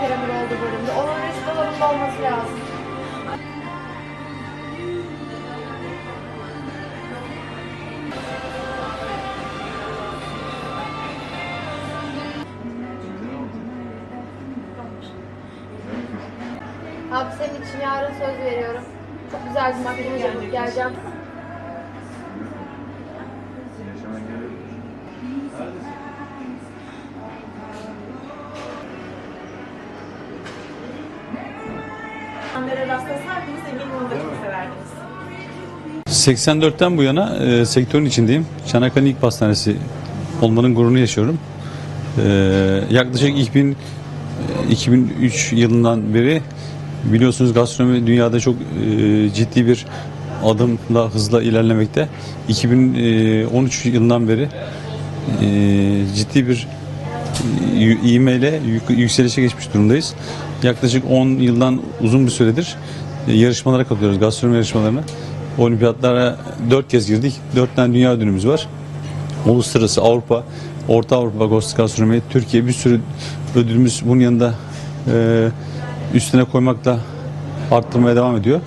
Kerem'in olduğu bölümde. Onun resmi zorunda olması lazım. Abi senin için yarın söz veriyorum. Çok güzel bir makyaj yapıp geleceğim. Andere rastlasaydınız eminim onu da çok severdiniz. 84'ten bu yana e, sektörün içindeyim. Çanakkale İlk Pastanesi olmanın gururunu yaşıyorum. E, yaklaşık 2000, e, 2003 yılından beri biliyorsunuz gastronomi dünyada çok e, ciddi bir adımla hızla ilerlemekte. 2013 yılından beri e, ciddi bir e, ivmeyle yük- yükselişe geçmiş durumdayız. Yaklaşık 10 yıldan uzun bir süredir e, yarışmalara katılıyoruz, gastronomi yarışmalarına. Olimpiyatlara 4 kez girdik. 4 tane dünya ödülümüz var. Uluslararası Avrupa, Orta Avrupa gastronomi, Türkiye bir sürü ödülümüz bunun yanında e, üstüne koymakla arttırmaya devam ediyor.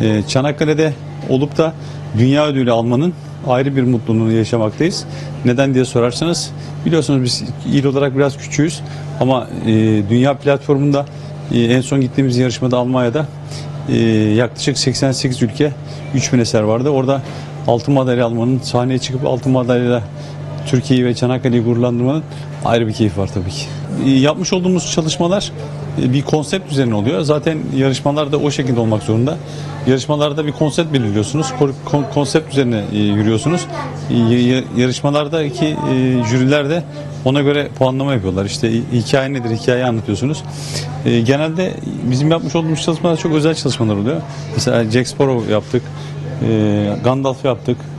E, Çanakkale'de olup da dünya ödülü almanın ayrı bir mutluluğunu yaşamaktayız. Neden diye sorarsanız biliyorsunuz biz il olarak biraz küçüğüz ama e, dünya platformunda e, en son gittiğimiz yarışmada Almanya'da e, yaklaşık 88 ülke 3000 eser vardı. Orada altın madalya almanın sahneye çıkıp altın madalyayla Türkiye'yi ve Çanakkale'yi gururlandırmanın ayrı bir keyfi var tabii ki. E, Yapmış olduğumuz çalışmalar e, bir konsept üzerine oluyor. Zaten yarışmalar da o şekilde olmak zorunda. Yarışmalarda bir konsept belirliyorsunuz. Ko- kon- Konsept üzerine e, yürüyorsunuz. E, Yarışmalardaki jüriler de ona göre puanlama yapıyorlar. İşte hi- hikaye nedir, hikayeyi anlatıyorsunuz. Genelde bizim yapmış olduğumuz çalışmalar çok özel çalışmalar oluyor. Mesela Jack Sparrow yaptık, Gandalf yaptık, ee,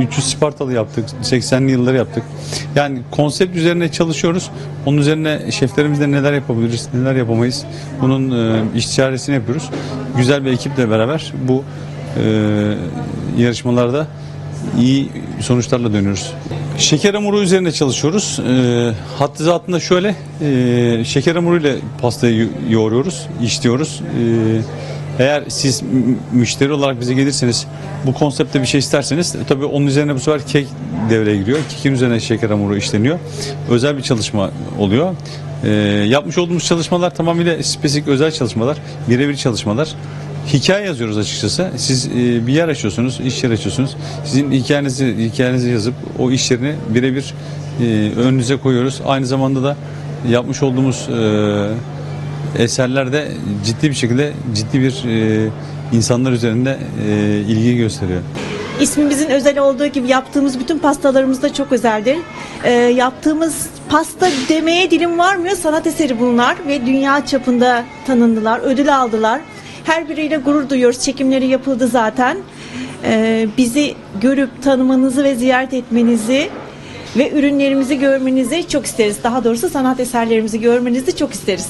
300 Spartalı yaptık, 80'li yılları yaptık. Yani konsept üzerine çalışıyoruz. Onun üzerine şeflerimizle neler yapabiliriz, neler yapamayız. Bunun e, istişaresini yapıyoruz. Güzel bir ekiple beraber bu e, yarışmalarda iyi sonuçlarla dönüyoruz. Şeker hamuru üzerine çalışıyoruz. E, hattı zatında şöyle, e, şeker hamuru ile pastayı yo- yoğuruyoruz, işliyoruz. E, eğer siz müşteri olarak bize gelirseniz bu konseptte bir şey isterseniz e, tabii onun üzerine bu sefer kek devreye giriyor. Kekin üzerine şeker hamuru işleniyor. Özel bir çalışma oluyor. Ee, yapmış olduğumuz çalışmalar tamamıyla spesifik özel çalışmalar, birebir çalışmalar. Hikaye yazıyoruz açıkçası. Siz e, bir yer açıyorsunuz, iş yeri açıyorsunuz. Sizin hikayenizi hikayenizi yazıp o iş yerini birebir e, önünüze koyuyoruz. Aynı zamanda da yapmış olduğumuz e, eserlerde ciddi bir şekilde ciddi bir e, insanlar üzerinde e, ilgi gösteriyor. İsmimizin özel olduğu gibi yaptığımız bütün pastalarımız da çok özeldir. Ee, yaptığımız pasta demeye dilim varmıyor. Sanat eseri bunlar ve dünya çapında tanındılar, ödül aldılar. Her biriyle gurur duyuyoruz. Çekimleri yapıldı zaten. Ee, bizi görüp tanımanızı ve ziyaret etmenizi ve ürünlerimizi görmenizi çok isteriz. Daha doğrusu sanat eserlerimizi görmenizi çok isteriz.